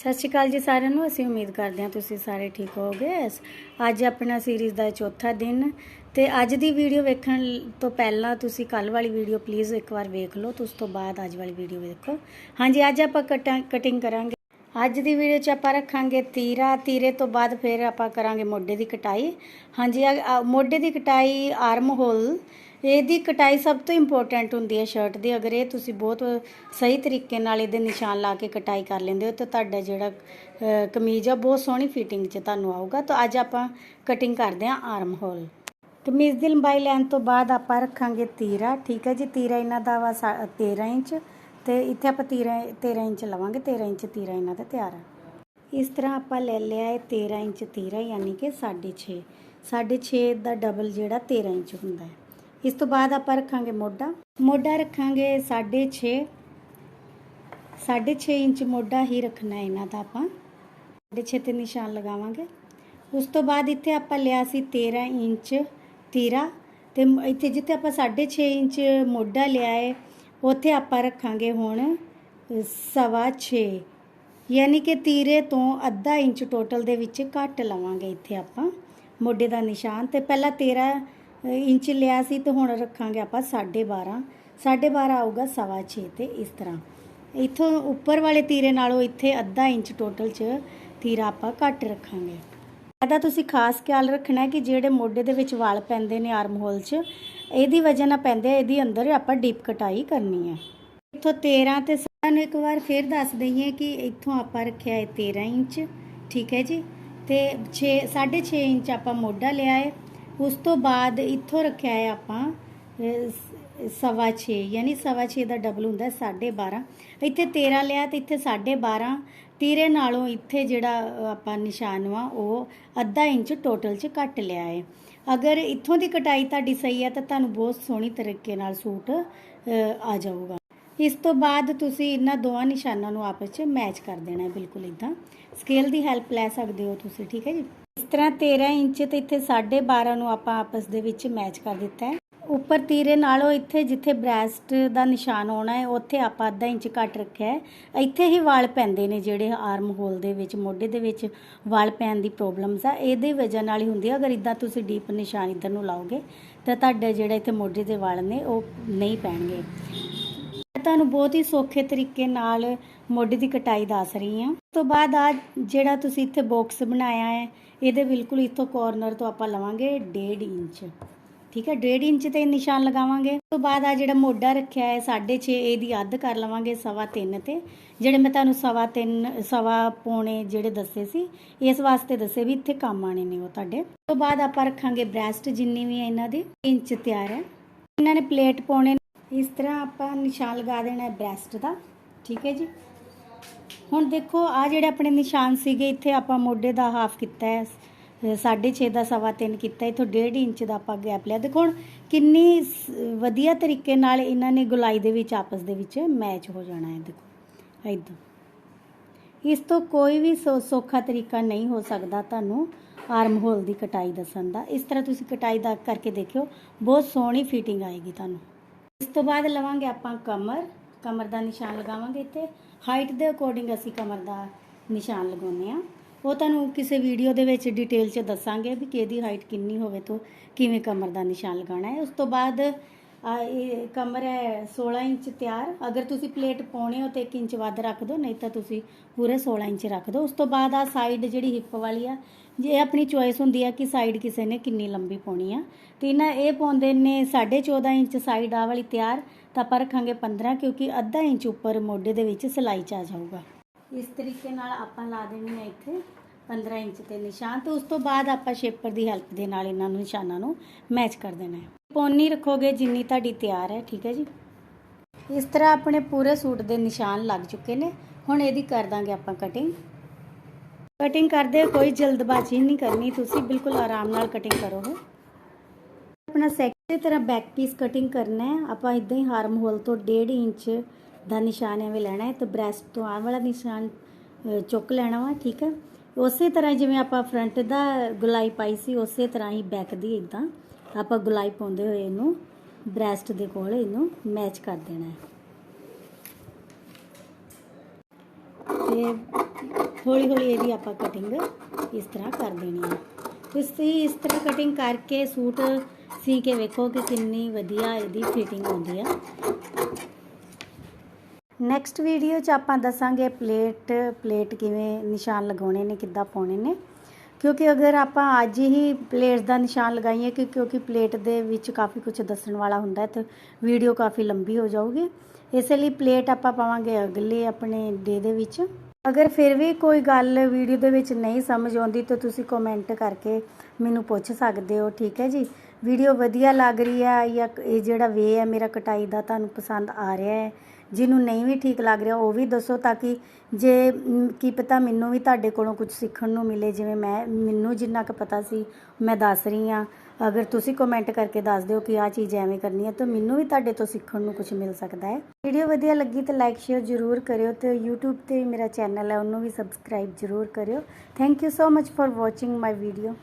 ਸਤਿ ਸ਼੍ਰੀ ਅਕਾਲ ਜੀ ਸਾਰਿਆਂ ਨੂੰ। ਅਸੀਂ ਉਮੀਦ ਕਰਦੇ ਹਾਂ ਤੁਸੀਂ ਸਾਰੇ ਠੀਕ ਹੋਵੋਗੇ। ਅਸ- ਅੱਜ ਆਪਣਾ ਸੀਰੀਜ਼ ਦਾ ਚੌਥਾ ਦਿਨ ਤੇ ਅੱਜ ਦੀ ਵੀਡੀਓ ਵੇਖਣ ਤੋਂ ਪਹਿਲਾਂ ਤੁਸੀਂ ਕੱਲ ਵਾਲੀ ਵੀਡੀਓ ਪਲੀਜ਼ ਇੱਕ ਵਾਰ ਵੇਖ ਲਓ, ਤੇ ਉਸ ਤੋਂ ਬਾਅਦ ਅੱਜ ਵਾਲੀ ਵੀਡੀਓ ਵੇਖੋ। ਹਾਂਜੀ, ਅੱਜ ਆਪਾਂ ਕਟਿੰਗ ਕਰਾਂਗੇ। ਅੱਜ ਦੀ ਵੀਡੀਓ 'ਚ ਆਪਾਂ ਰੱਖਾਂਗੇ ਤੀਰਾ। ਤੀਰੇ ਤੋਂ ਬਾਅਦ ਫਿਰ ਆਪਾਂ ਕਰਾਂਗੇ ਮੋਢੇ ਦੀ ਕਟਾਈ। ਹਾਂਜੀ ਮੋਢੇ ਦੀ ਕਟਾਈ ਆਰਮ ਹੋਲ ਇਹਦੀ ਕਟਾਈ ਸਭ ਤੋਂ ਇੰਪੋਰਟੈਂਟ ਹੁੰਦੀ ਹੈ ਸ਼ਰਟ ਦੀ। ਅਗਰ ਇਹ ਤੁਸੀਂ ਬਹੁਤ ਸਹੀ ਤਰੀਕੇ ਨਾਲ ਇਹਦੇ ਨਿਸ਼ਾਨ ਲਾ ਕੇ ਕਟਾਈ ਕਰ ਲੈਂਦੇ ਹੋ, ਤਾਂ ਤੁਹਾਡਾ ਜਿਹੜਾ ਕਮੀਜ਼ ਆ, ਬਹੁਤ ਸੋਹਣੀ ਫਿਟਿੰਗ 'ਚ ਤੁਹਾਨੂੰ ਆਊਗਾ। ਤਾਂ ਅੱਜ ਆਪਾਂ ਕਟਿੰਗ ਕਰਦੇ ਹਾਂ ਆਰਮ ਹੋਲ ਕਮੀਜ਼ ਦੀ ਲੰਬਾਈ ਲੈਣ ਤੋਂ ਬਾਅਦ ਆਪਾਂ ਰੱਖਾਂਗੇ ਤੀਰਾ, ਠੀਕ ਹੈ ਜੀ? ਤੀਰਾ ਇਹਨਾਂ ਦਾ ਵਾ ਸਾ- 13 ਇੰਚ। ਤੇ ਇੱਥੇ ਆਪਾਂ 13 13 ਇੰਚ ਲਵਾਂਗੇ। 13 ਇੰਚ ਤੀਰਾ ਇਹਨਾਂ ਦਾ ਤਿਆਰ ਹੈ ਇਸ ਤਰ੍ਹਾਂ ਆਪਾਂ ਲੈ ਲਿਆ ਹੈ 13 ਇੰਚ ਤੀਰਾ, ਯਾਨੀ ਕਿ 6.5 6.5 ਦਾ ਡਬਲ ਜਿਹੜਾ 13 ਇੰਚ ਹੁੰਦਾ ਹੈ। ਇਸ ਤੋਂ ਬਾਅਦ ਆਪਾਂ ਰੱਖਾਂਗੇ ਮੋਢਾ। ਮੋਢਾ ਰੱਖਾਂਗੇ 6.5 6.5 ਇੰਚ ਮੋਢਾ ਹੀ ਰੱਖਣਾ ਇਹਨਾਂ ਦਾ ਆਪਾਂ। 6.5 ਤੇ ਨਿਸ਼ਾਨ ਲਗਾਵਾਂਗੇ। ਉਸ ਤੋਂ ਬਾਅਦ ਇੱਥੇ ਆਪਾਂ ਲਿਆ ਸੀ 13 ਇੰਚ ਤੀਰਾ ਤੇ ਇੱਥੇ ਜਿੱਥੇ ਆਪਾਂ 6.5 ਇੰਚ ਮੋਢਾ ਲਿਆ ਹੈ ਉੱਥੇ ਆਪਾਂ ਰੱਖਾਂਗੇ ਹੁਣ ਅ, ਸਵਾ 6 ਯਾਨੀ ਕਿ ਤੀਰੇ ਤੋਂ ਅੱਧਾ ਇੰਚ ਟੋਟਲ ਦੇ ਵਿੱਚ ਘੱਟ ਲਵਾਂਗੇ ਇੱਥੇ ਆਪਾਂ। ਮੋਢੇ ਦਾ ਨਿਸ਼ਾਨ ਤੇ ਪਹਿਲਾਂ 13 ਇੰਚ ਲਿਆ ਸੀ ਤੇ ਹੁਣ ਰੱਖਾਂਗੇ ਆਪਾਂ 12.5 12.5 ਆਊਗਾ ਸਵਾ 6 ਤੇ ਇਸ ਤਰ੍ਹਾਂ। ਇਥੋਂ ਉੱਪਰ ਵਾਲੇ ਤੀਰੇ ਨਾਲੋਂ ਇੱਥੇ ਅੱਧਾ ਇੰਚ ਟੋਟਲ 'ਚ ਤੀਰਾ ਆਪਾਂ ਘੱਟ ਰੱਖਾਂਗੇ। ਇਹਦਾ ਤੁਸੀਂ ਖਾਸ ਖਿਆਲ ਰੱਖਣਾ ਕਿ ਜਿਹੜੇ ਮੋਢੇ ਦੇ ਵਿੱਚ ਵਾਲ ਪੈਂਦੇ ਨੇ ਆਰਮ ਹੋਲ 'ਚ, ਇਹਦੀ ਵਜ੍ਹਾ ਨਾਲ ਪੈਂਦੇ ਇਹਦੀ ਅੰਦਰ ਆਪਾਂ ਡੀਪ ਕਟਾਈ ਕਰਨੀ ਹੈ ਇੱਥੋਂ 13 ਤੇ ਸਾਨੂੰ ਇੱਕ ਵਾਰ ਫੇਰ ਦੱਸ ਦਈਏ ਕਿ ਇੱਥੋਂ ਆਪਾਂ ਰੱਖਿਆ ਹੈ 13 ਇੰਚ, ਠੀਕ ਹੈ ਜੀ? ਤੇ 6 6.5 ਇੰਚ ਆਪਾਂ ਮੋਢਾ ਲਿਆ ਹੈ। ਉਸ ਤੋਂ ਬਾਅਦ ਇੱਥੋਂ ਰੱਖਿਆ ਹੈ ਆਪਾਂ ਸਵਾ 6 ਯਾਨੀ ਸਵਾ 6 ਦਾ ਡਬਲ ਹੁੰਦਾ ਹੈ 12.5 ਇੱਥੇ 13 ਲਿਆ ਤੇ ਇੱਥੇ 12.5 ਤੀਰੇ ਨਾਲੋਂ ਇੱਥੇ ਜਿਹੜਾ ਆਪਾਂ ਨਿਸ਼ਾਨ ਵਾ, ਉਹ ਅੱਧਾ ਇੰਚ ਟੋਟਲ 'ਚ ਕੱਟ ਲਿਆ ਹੈ। ਅਗਰ ਇੱਥੋਂ ਦੀ ਕਟਾਈ ਤੁਹਾਡੀ ਸਹੀ ਹੈ ਤਾਂ ਤੁਹਾਨੂੰ ਬਹੁਤ ਸੋਹਣੀ ਤਰੀਕੇ ਨਾਲ ਸੂਟ ਆ ਜਾਊਗਾ। ਇਸ ਤੋਂ ਬਾਅਦ ਤੁਸੀਂ ਇਹਨਾਂ ਦੋਵਾਂ ਨਿਸ਼ਾਨਾਂ ਨੂੰ ਆਪਸ 'ਚ ਮੈਚ ਕਰ ਦੇਣਾ ਬਿਲਕੁਲ ਇਦਾਂ ਸਕੇਲ ਦੀ ਹੈਲਪ ਲੈ ਸਕਦੇ ਹੋ ਤੁਸੀਂ, ਠੀਕ ਹੈ ਜੀ? ਤਰ੍ਹਾਂ 13 ਇੰਚ ਤੇ ਇੱਥੇ 12.5 ਨੂੰ ਆਪਾਂ ਆਪਸ ਦੇ ਵਿੱਚ ਮੈਚ ਕਰ ਦਿੱਤਾ ਹੈ। ਉੱਪਰ ਤੀਰੇ ਨਾਲੋਂ ਇੱਥੇ ਜਿੱਥੇ ਬ੍ਰੈਸਟ ਦਾ ਨਿਸ਼ਾਨ ਆਉਣਾ ਹੈ, ਉੱਥੇ ਆਪਾਂ ਅੱਧਾ ਇੰਚ ਘੱਟ ਰੱਖਿਆ ਹੈ। ਇੱਥੇ ਹੀ ਵਾਲ ਪੈਂਦੇ ਨੇ ਜਿਹੜੇ ਆਰਮ ਹੋਲ ਦੇ ਵਿੱਚ, ਮੋਢੇ ਦੇ ਵਿੱਚ ਵਾਲ ਪੈਣ ਦੀ ਪ੍ਰੋਬਲਮਸ ਆ। ਇਹਦੇ ਵਜ੍ਹਾ ਨਾਲ ਹੀ ਹੁੰਦੀ ਹੈ ਅਗਰ ਇਦਾਂ ਤੁਸੀਂ ਡੀਪ ਨਿਸ਼ਾਨ ਇਧਰ ਨੂੰ ਲਾਓਗੇ ਤਾਂ ਤੁਹਾਡੇ ਜਿਹੜੇ ਇੱਥੇ ਮੋਢੇ ਦੇ ਵਾਲ ਨੇ ਉਹ ਨਹੀਂ ਪੈਣਗੇ। ਮੈਂ ਤੁਹਾਨੂੰ ਬਹੁਤ ਹੀ ਸੌਖੇ ਤਰੀਕੇ ਨਾਲ ਮੋਢੇ ਦੀ ਕਟਾਈ ਦੱਸ ਰਹੀ ਹਾਂ। ਤੋਂ ਬਾਅਦ ਆ ਜਿਹੜਾ ਤੁਸੀਂ ਇੱਥੇ ਬਾਕਸ ਬਣਾਇਆ ਹੈ, ਇਹਦੇ ਬਿਲਕੁਲ ਇੱਥੋਂ ਕਾਰਨਰ ਤੋਂ ਆਪਾਂ ਲਵਾਂਗੇ 1.5 ਇੰਚ। ਠੀਕ ਹੈ 1.5 ਇੰਚ ਤੇ ਨਿਸ਼ਾਨ ਲਗਾਵਾਂਗੇ। ਉਸ ਤੋਂ ਬਾਅਦ ਆ ਜਿਹੜਾ ਮੋਢਾ ਰੱਖਿਆ ਹੈ 6.5 ਇਹਦੀ ਅੱਧ ਕਰ ਲਵਾਂਗੇ ਸਵਾ 3 ਤੇ। ਜਿਹੜੇ ਮੈਂ ਤੁਹਾਨੂੰ ਸਵਾ 3 ਸਵਾ ਪੌਣੇ ਜਿਹੜੇ ਦੱਸੇ ਸੀ, ਇਸ ਵਾਸਤੇ ਦੱਸੇ ਵੀ ਇੱਥੇ ਕੰਮ ਆਣੇ ਨੇ ਉਹ ਤੁਹਾਡੇ। ਤੋਂ ਬਾਅਦ ਆਪਾਂ ਰੱਖਾਂਗੇ ਬ੍ਰੈਸਟ ਜਿੰਨੀ ਵੀ ਹੈ ਇਹਨਾਂ ਦੀ, ਇੰਚ ਤਿਆਰ ਹੈ। ਇਹਨਾਂ ਨੇ ਪਲੇਟ ਪਾਉਣੇ ਇਸ ਤਰ੍ਹਾਂ ਆਪਾਂ ਨਿਸ਼ਾਨ ਲਗਾ ਦੇਣਾ ਹੈ ਬ੍ਰੈਸਟ ਦਾ, ਠੀਕ ਹੈ ਜੀ। ਹੁਣ ਦੇਖੋ ਆ ਜਿਹੜੇ ਆਪਣੇ ਨਿਸ਼ਾਨ ਸੀਗੇ, ਇੱਥੇ ਆਪਾਂ ਮੋਢੇ ਦਾ ਹਾਫ ਕੀਤਾ ਹੈ 6.5 ਦਾ ਸਵਾ 3 ਕੀਤਾ, ਇਥੋਂ 1.5 ਇੰਚ ਦਾ ਆਪਾਂ ਗੈਪ ਲਿਆ। ਦੇਖੋ ਹੁਣ ਕਿੰਨੀ ਸ- ਵਧੀਆ ਤਰੀਕੇ ਨਾਲ ਇਹਨਾਂ ਨੇ ਗੁਲਾਈ ਦੇ ਵਿੱਚ, ਆਪਸ ਦੇ ਵਿੱਚ ਮੈਚ ਹੋ ਜਾਣਾ ਹੈ, ਦੇਖੋ ਇਦਾਂ ਇਸ ਤੋਂ ਕੋਈ ਵੀ ਸੌ- ਸੌਖਾ ਤਰੀਕਾ ਨਹੀਂ ਹੋ ਸਕਦਾ ਤੁਹਾਨੂੰ ਆਰਮ ਹੋਲ ਦੀ ਕਟਾਈ ਦੱਸਣ ਦਾ। ਇਸ ਤਰ੍ਹਾਂ ਤੁਸੀਂ ਕਟਾਈ ਦਾ ਕਰਕੇ ਦੇਖਿਓ, ਬਹੁਤ ਸੋਹਣੀ ਫਿਟਿੰਗ ਆਏਗੀ ਤੁਹਾਨੂੰ। ਤੋਂ ਬਾਅਦ ਲਵਾਂਗੇ ਆਪਾਂ ਕਮਰ। ਕਮਰ ਦਾ ਨਿਸ਼ਾਨ ਲਗਾਵਾਂਗੇ ਇੱਥੇ। ਹਾਈਟ ਦੇ ਅਕੋਰਡਿੰਗ ਅਸੀਂ ਕਮਰ ਦਾ ਨਿਸ਼ਾਨ ਲਗਾਉਂਦੇ ਆ ਉਹ ਤੁਹਾਨੂੰ ਕਿਸੇ ਵੀਡੀਓ ਦੇ ਵਿੱਚ ਡਿਟੇਲ 'ਚ ਦੱਸਾਂਗੇ ਵੀ ਕਿਹਦੀ ਹਾਈਟ ਕਿੰਨੀ ਹੋਵੇ ਤੋਂ ਕਿਵੇਂ ਕਮਰ ਦਾ ਨਿਸ਼ਾਨ ਲਗਾਉਣਾ ਹੈ। ਉਸ ਤੋਂ ਬਾਅਦ ਇਹ ਕਮਰ ਹੈ 16 ਇੰਚ ਤਿਆਰ। ਅਗਰ ਤੁਸੀਂ ਪਲੇਟ ਪਾਉਣੇ ਹੋ ਤੇ 1 ਇੰਚ ਵੱਧ ਰੱਖ ਦਿਓ, ਨਹੀਂ ਤਾਂ ਤੁਸੀਂ ਪੂਰੇ 16 ਇੰਚ ਰੱਖ ਦਿਓ। ਉਸ ਤੋਂ ਬਾਅਦ ਆ ਸਾਈਡ ਜਿਹੜੀ ਹਿੱਪ ਵਾਲੀ ਆ, ਜੇ ਆਪਣੀ ਚੋਇਸ ਹੁੰਦੀ ਆ ਕਿ ਸਾਈਡ ਕਿਸੇ ਨੇ ਕਿੰਨੀ ਲੰਬੀ ਪਾਉਣੀ ਆ। ਤੇ ਇਹਨਾਂ ਇਹ ਪਾਉਂਦੇ ਨੇ 14.5 ਇੰਚ ਸਾਈਡ ਆ ਵਾਲੀ ਤਿਆਰ, ਤਾਂ ਆਪਾਂ ਰੱਖਾਂਗੇ 15 ਕਿਉਂਕਿ ਅੱਧਾ ਇੰਚ ਉੱਪਰ ਮੋਢੇ ਦੇ ਵਿੱਚ ਸਿਲਾਈ ਚ ਆ ਜਾਊਗਾ। ਇਸ ਤਰੀਕੇ ਨਾਲ ਆਪਾਂ ਲਾ ਦੇਣੀ ਹੈ ਇੱਥੇ। 15 ਇੰਚ ਤੇ ਨਿਸ਼ਾਨ ਤੇ ਉਸ ਤੋਂ ਬਾਅਦ ਆਪਾਂ ਸ਼ੇਪਰ ਦੀ ਹੈਲਪ ਦੇ ਨਾਲ ਇਹਨਾਂ ਨੂੰ ਨਿਸ਼ਾਨਾਂ ਨੂੰ ਮੈਚ ਕਰ ਦੇਣਾ ਹੈ। ਪੌਨੀ ਰੱਖੋਗੇ ਜਿੰਨੀ ਤੁਹਾਡੀ ਤਿਆਰ ਹੈ, ਠੀਕ ਹੈ ਜੀ? ਇਸ ਤਰ੍ਹਾਂ ਆਪਣੇ ਪੂਰੇ ਸੂਟ ਦੇ ਨਿਸ਼ਾਨ ਲੱਗ ਚੁੱਕੇ ਨੇ। ਹੁਣ ਇਹਦੀ ਕਰ ਦਾਂਗੇ ਆਪਾਂ ਕਟਿੰਗ ਕਟਿੰਗ ਕਰਦੇ ਕੋਈ ਜਲਦਬਾਜ਼ੀ ਨਹੀਂ ਕਰਨੀ। ਤੁਸੀਂ ਬਿਲਕੁਲ ਆਰਾਮ ਨਾਲ ਕਟਿੰਗ ਕਰੋ ਆਪਣਾ ਸੈਕਿੰਡ ਤਰ੍ਹਾਂ ਬੈਕ ਪੀਸ ਕਟਿੰਗ ਕਰਨਾ ਹੈ। ਆਪਾਂ ਇਦਾਂ ਹੀ ਹਾਰਮ ਹੋਲ ਤੋਂ 1.5 ਇੰਚ ਦਾ ਨਿਸ਼ਾਨ ਐਵੇਂ ਲੈਣਾ ਹੈ ਤੇ ਬ੍ਰੈਸਟ ਤੋਂ ਆਹ ਵਾਲਾ ਨਿਸ਼ਾਨ ਚੁੱਕ ਲੈਣਾ ਵਾ, ਠੀਕ ਹੈ? ਉਸੇ ਤਰ੍ਹਾਂ ਜਿਵੇਂ ਆਪਾਂ ਫਰੰਟ ਦਾ ਗੁਲਾਈ ਪਾਈ ਸੀ, ਉਸੇ ਤਰ੍ਹਾਂ ਹੀ ਬੈਕ ਦੀ ਇਦਾਂ ਆਪਾਂ ਗੁਲਾਈ ਪਾਉਂਦੇ ਹੋਏ ਇਹਨੂੰ ਬ੍ਰੈਸਟ ਦੇ ਕੋਲ ਇਹਨੂੰ ਮੈਚ ਕਰ ਦੇਣਾ ਹੈ। ਤੇ ਹੌਲੀ ਹੌਲੀ ਇਹਦੀ ਆਪਾਂ ਕਟਿੰਗ ਇਸ ਤਰ੍ਹਾਂ ਕਰ ਦੇਣੀ ਹੈ। ਤੁਸੀਂ ਇਸ ਤਰ੍ਹਾਂ ਕਟਿੰਗ ਕਰਕੇ ਸੂਟ ਸੀ ਕੇ ਵੇਖੋ ਕਿ ਕਿੰਨੀ ਵਧੀਆ ਇਹਦੀ ਫਿਟਿੰਗ ਹੁੰਦੀ ਆ। ਨੈਕਸਟ ਵੀਡੀਓ 'ਚ ਆਪਾਂ ਦੱਸਾਂਗੇ ਪਲੇਟ ਪਲੇਟ ਕਿਵੇਂ ਨਿਸ਼ਾਨ ਲਗਾਉਣੇ ਨੇ, ਕਿੱਦਾਂ ਪਾਉਣੇ ਨੇ। ਕਿਉਂਕਿ ਅਗਰ ਆਪਾਂ ਅੱਜ ਹੀ ਪਲੇਟ ਦਾ ਨਿਸ਼ਾਨ ਲਗਾਈਏ, ਕਿ ਕਿਉਂਕਿ ਪਲੇਟ ਦੇ ਵਿੱਚ ਕਾਫੀ ਕੁਝ ਦੱਸਣ ਵਾਲਾ ਹੁੰਦਾ ਹੈ, ਤੇ ਵੀਡੀਓ ਕਾਫੀ ਲੰਬੀ ਹੋ ਜਾਊਗੀ। ਇਸੇ ਲਈ ਪਲੇਟ ਆਪਾਂ ਪਾਵਾਂਗੇ ਅਗਲੇ ਆਪਣੇ ਡੇ ਦੇ ਵਿੱਚ। ਅਗਰ ਫਿਰ ਵੀ ਕੋਈ ਗੱਲ ਵੀਡੀਓ ਦੇ ਵਿੱਚ ਨਹੀਂ ਸਮਝ ਆਉਂਦੀ, ਤਾਂ ਤੁਸੀਂ ਕਮੈਂਟ ਕਰਕੇ ਮੈਨੂੰ ਪੁੱਛ ਸਕਦੇ ਹੋ, ਠੀਕ ਹੈ ਜੀ? ਵੀਡੀਓ ਵਧੀਆ ਲੱਗ ਰਹੀ ਹੈ ਜਾਂ ਇਹ ਜਿਹੜਾ ਵੇ ਹੈ, ਮੇਰਾ ਕਟਾਈ ਦਾ ਤੁਹਾਨੂੰ ਪਸੰਦ ਆ ਰਿਹਾ ਹੈ ਜਿਹਨੂੰ ਨਹੀਂ ਵੀ ਠੀਕ ਲੱਗ ਰਿਹਾ, ਉਹ ਵੀ ਦੱਸੋ ਤਾਂ ਕਿ ਜੇ ਕੀ ਪਤਾ ਮੈਨੂੰ ਵੀ ਤੁਹਾਡੇ ਕੋਲੋਂ ਕੁਝ ਸਿੱਖਣ ਨੂੰ ਮਿਲੇ, ਜਿਵੇਂ ਮੈਂ, ਮੈਨੂੰ ਜਿੰਨਾ ਕੁ ਪਤਾ ਸੀ, ਮੈਂ ਦੱਸ ਰਹੀ ਹਾਂ। ਅਗਰ ਤੁਸੀਂ ਕਮੈਂਟ ਕਰਕੇ ਦੱਸ ਦਿਓ ਕਿ ਆਹ ਚੀਜ਼ ਐਵੇਂ ਕਰਨੀ ਹੈ, ਤਾਂ ਮੈਨੂੰ ਵੀ ਤੁਹਾਡੇ ਤੋਂ ਸਿੱਖਣ ਨੂੰ ਕੁਝ ਮਿਲ ਸਕਦਾ ਹੈ। ਵੀਡੀਓ ਵਧੀਆ ਲੱਗੀ ਤਾਂ ਲਾਈਕ ਸ਼ੇਅਰ ਜ਼ਰੂਰ ਕਰਿਓ ਤੇ YouTube ਤੇ ਮੇਰਾ ਚੈਨਲ ਹੈ, ਉਹਨੂੰ ਵੀ ਸਬਸਕ੍ਰਾਈਬ ਜ਼ਰੂਰ ਕਰਿਓ। Thank you so much for watching my video